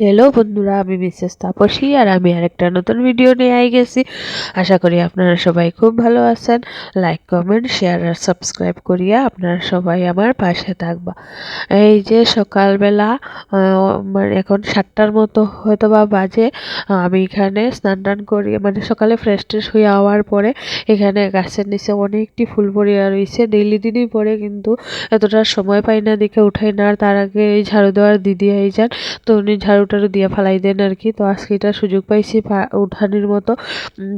Hello বন্ধুরা, আমি Mrs Tapasi আর আমি আরেকটা নতুন ভিডিও নিয়ে আই গেছি। আশা করি আপনারা সবাই খুব ভালো আছেন। লাইক কমেন্ট শেয়ার আর সাবস্ক্রাইব করিয়া আপনারা সবাই আমার পাশে থাকবা। এই যে সকালবেলা মানে এখন সাতটার মতো হয়তো বা বাজে, আমি এখানে স্নান টান করি মানে সকালে ফ্রেশ ট্রেশ হয়ে আওয়ার পরে এখানে গাছের নিচে অনেকটি ফুল পরিয়া রয়েছে। ডেইলি দিনই পরে কিন্তু এতটা সময় পাই না, দেখে উঠাই না। আর তার আগে এই ঝাড়ু দেওয়ার দিদি আই যান, তো উনি ঝাড়ু টাড়ু দিয়ে ফালাই দেন আর কি তো আজকে এটা সুযোগ পাইছি উঠানির মতো।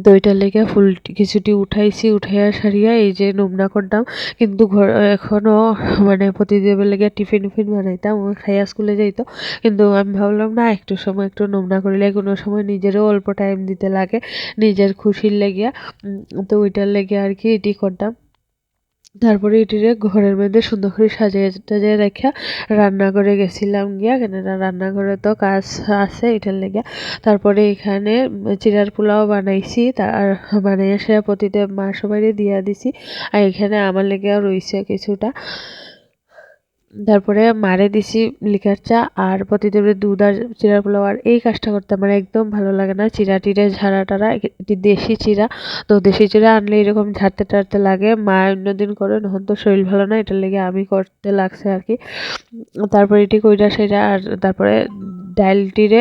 দইটার লেগে ফুল কিছুটি উঠাইছি, উঠাইয়া সারিয়া এই যে নোমনা করতাম। কিন্তু ঘর এখনও মানে প্রতিদেবের লেগে টিফিন উফিন বানাইতাম, ও খাইয়া স্কুলে যাইতো। কিন্তু আমি ভাবলাম, না, একটু সময় একটু নোমনা করিলে কোনো সময় নিজেরও অল্প টাইম দিতে লাগে, নিজের খুশির লেগিয়া। তো ওইটার লেগে আর কি এটি করতাম। তারপরে এটিরে ঘরের মধ্যে সুন্দর করে সাজিয়ে টাজিয়ে রাখা রান্নাঘরে গেছিলাম গিয়া। কেননা রান্নাঘরে তো কাজ আছে এটার লেগে। তারপরে এখানে চিরার পোলাও বানাইছি তার বানাইয়া সে প্রতিটা মা সবাই দিয়া দিছি। আর এখানে আমার লেগে রয়েছে কিছুটা। তারপরে মারে দিছি লিকার চা আর প্রতিদেবের দুধ আর চিরা পোলাও আর এই কাজটা করতে আমার একদম ভালো লাগে না চিরা টিরা ঝাড়া টারা এটি দেশি চিরা। তো দেশি চিরা আনলে এরকম ঝাড়তে টাড়তে লাগে। মা অন্যদিন করে নহন তো শরীর ভালো না, এটার লেগে আমি করতে লাগছে আর কি। তারপরে এটি কইরা সেটা আর তারপরে ডাইলটিরে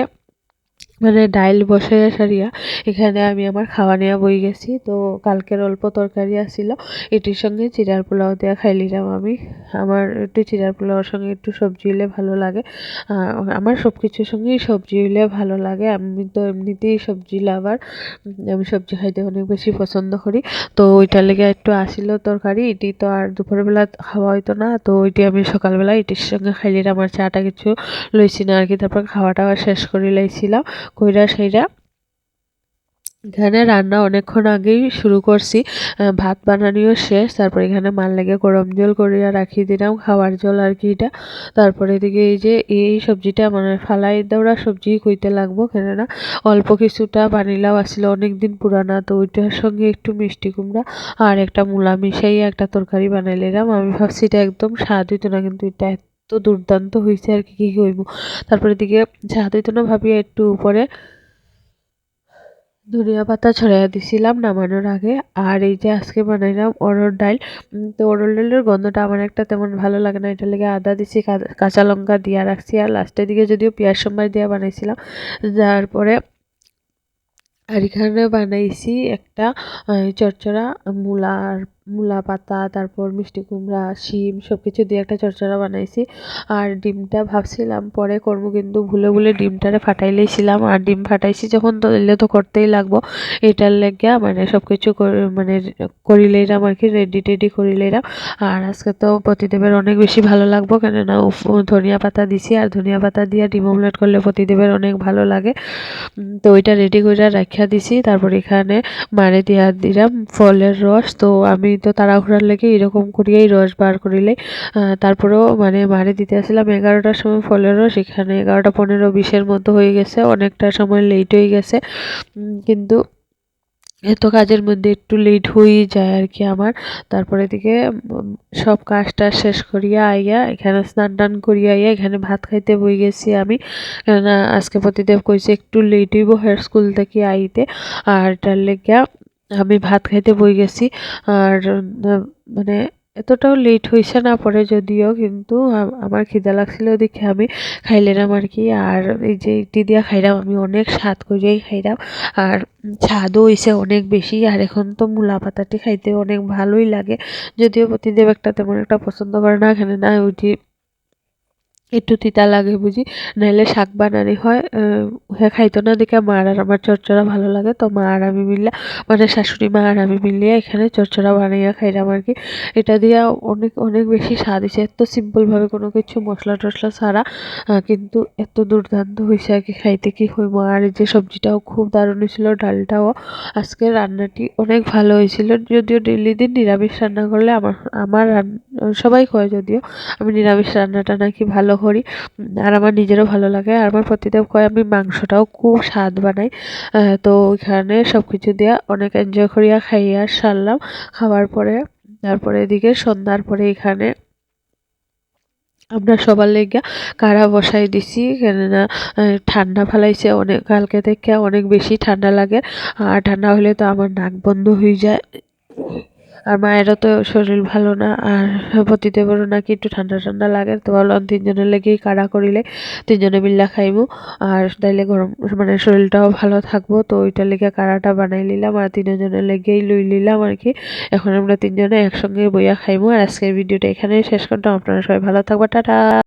মানে ডাইল বসে সারিয়া এখানে আমি আমার খাওয়া নেওয়া বই গেছি। তো কালকের অল্প তরকারি আসিল এটির সঙ্গে চিরার পোলাও দেওয়া খাই খাইলিলাম আমি। আমার একটু চিরার পোলাওর সঙ্গে একটু সবজি হলে ভালো লাগে। আমার সব কিছুর সঙ্গেই সবজি হলে ভালো লাগে। আমি তো এমনিতেই সবজি লাভার। আমি সবজি খাইতে অনেক বেশি পছন্দ করি। তো ওইটার লেগে একটু আসিল তরকারি। এটি তো আর দুপুরবেলা খাওয়া হইতো না। তো ওইটি আমি সকালবেলা এটির সঙ্গে খাইলিলাম। আমার চাটা কিছু লইছি না আর কি। তারপর খাওয়া টাওয়া শেষ করে লাইছিলাম। কইরা সেইরা। এখানে রান্না অনেকক্ষণ আগেই শুরু করছি। ভাত বানানিও শেষ, তারপর এখানে মাল লেগে গরম জল করিয়া রাখি দিলাম, খাওয়ার জল আর কি এটা। তারপরে এদিকে এই যে এই সবজিটা মানে ফালাই দেওয়া সবজি কইতে লাগবো, কেননা অল্প কিছুটা পানিলাও আসছিল অনেক দিন পুরানা, তো ওইটার সঙ্গে একটু মিষ্টি কুমড়া আর একটা মূলা মিশাই একটা তরকারি বানাইলাম। আমি ভাবছি এটা একদম স্বাদ হইতো না, কিন্তু এটা এত দুর্দান্ত হয়েছে আর কি, কী কইব তারপরে দিকে হইতো না ভাবিয়া একটু উপরে ধনিয়া পাতা ছড়াইয়া দিছিলাম নামানোর আগে, আর এই যে আজকে বানাইলাম অরহর ডাল। তো অরহর ডালের গন্ধটা আমার একটা তেমন ভালো লাগে না এটা লেগে আদা দিছি কাঁচা লঙ্কা দিয়া রাখছি, আর লাস্টের দিকে যদিও পেঁয়াজ সম্বাই দিয়া বানাইছিলাম তারপরে আর এখানে বানাইছি একটা চচ্চড়া মূলার মূলা পাতা তারপর মিষ্টি কুমড়া, শিম সব কিছু দিয়ে একটা চচ্চড়া বানাইছি। আর ডিমটা ভাবছিলাম, পরে করব কিন্তু ভুলে ভুলে ডিমটারে ফাটাইলেইছিলাম আর ডিম ফাটাইছি যখন, তো এলে তো করতেই লাগবো। এটার লেগে মানে সব কিছু মানে করিলেইরাম আর কি রেডি টেডি করিলেইরাম আর আজকে তো প্রতিদেবের অনেক বেশি ভালো লাগবো, কেননা ধনিয়া পাতা দিছি। আর ধনিয়া পাতা দিয়ে ডিম অমলেট করলে প্রতিদেবের অনেক ভালো লাগে। তো ওইটা রেডি করে রাখিয়া দিছি। তারপর এখানে মারে দিয়া দিলাম ফলের রস। তো আমি তো তাড়াহুড়ার লেগে এরকম করিয়াই রস বার করিলে তারপরেও মানে মারে দিতে আসছিলাম এগারোটার সময় ফলের রস এখানে এগারোটা পনেরো বিশের মতো হয়ে গেছে, অনেকটা সময় লেট হয়ে গেছে। কিন্তু এত কাজের মধ্যে একটু লেট হয়েই যায় আর কি আমার। তারপরে দিকে সব কাজটা শেষ করিয়া আইয়া, এখানে স্নান টান করিয়া আইয়া এখানে ভাত খাইতে বই গেছি আমি। কেননা আজকে প্রতিদেব কইছে একটু লেট হইব হের স্কুল থেকে আইতে। আর তার লেগিয়া আমি ভাত খাইতে বই গেছি। আর মানে এতটাও লেট হয়েছে না পরে যদিও, কিন্তু আমার খিদা লাগছিল দেখে আমি খাইলাম আর কি। আর এই যে ইটি দিয়া খাইলাম, আমি অনেক স্বাদ করিয়াই খাইলাম। আর স্বাদও হয়েছে অনেক বেশি। আর এখন তো মূলা পাতাটি খাইতে অনেক ভালোই লাগে। যদিও প্রতিদেব একটা তেমন একটা পছন্দ করে না এখানে না ওইটি একটু তিতা লাগে বুঝি। নাহলে শাক বানানি হয় হ্যাঁ খাইতো না দেখে মার আর আমার চচ্চড়া ভালো লাগে। তো মা আর আমি মিললে মানে শাশুড়ি মা আর আমি মিলিয়ে এখানে চচ্চড়া বানাইয়া খাইলাম আর কি। এটা দিয়া অনেক অনেক বেশি স্বাদ হয়েছে এত সিম্পলভাবে কোনো কিছু মশলা টশলা ছাড়া কিন্তু এত দুর্দান্ত হয়েছে আর কি। খাইতে কি হইব? আর যে সবজিটাও খুব দারুণ হয়েছিল ডালটাও। আজকে রান্নাটি অনেক ভালো হয়েছিল যদিও ডেলি দিন নিরামিষ রান্না করলে আমার আমার সবাই কয় যদিও। আমি নিরামিষ রান্নাটা নাকি ভালো করি। আর আমার নিজেরও ভালো লাগে। আর আমার প্রতিদেব কয়, আমি মাংসটাও খুব স্বাদ বানাই। তো ওইখানে সব কিছু দিয়ে অনেক এনজয় করিয়া খাইয়া সারলাম। খাওয়ার পরে, তারপরে এদিকে সন্ধ্যার পরে এখানে আমরা সবার লেগা কাড়া বসাই দিছি। কেননা ঠান্ডা ফেলাইছে, অনেক, কালকে থেকে অনেক বেশি ঠান্ডা লাগে। আর ঠান্ডা হলে তো আমার নাক বন্ধ হয়ে যায়। আর মায়েরও তো শরীর ভালো না, আর পতিদেবরও নাকি একটু ঠান্ডা ঠান্ডা লাগে। তো বললাম তিনজনের লেগেই কাড়া করিলে তিনজনে মিল্লা খাইবো আর তাইলে গরম মানে শরীরটাও ভালো থাকব, তো ওইটা লেগে কাড়াটা বানাই নিলাম আর তিনজনের লেগেই লুই নিলাম আর কি। এখন আমরা তিনজনে একসঙ্গে বইয়া খাইবো আর আজকের ভিডিওটা এখানেই শেষ করতাম। আপনারা সবাই ভালো থাকব। টাটা!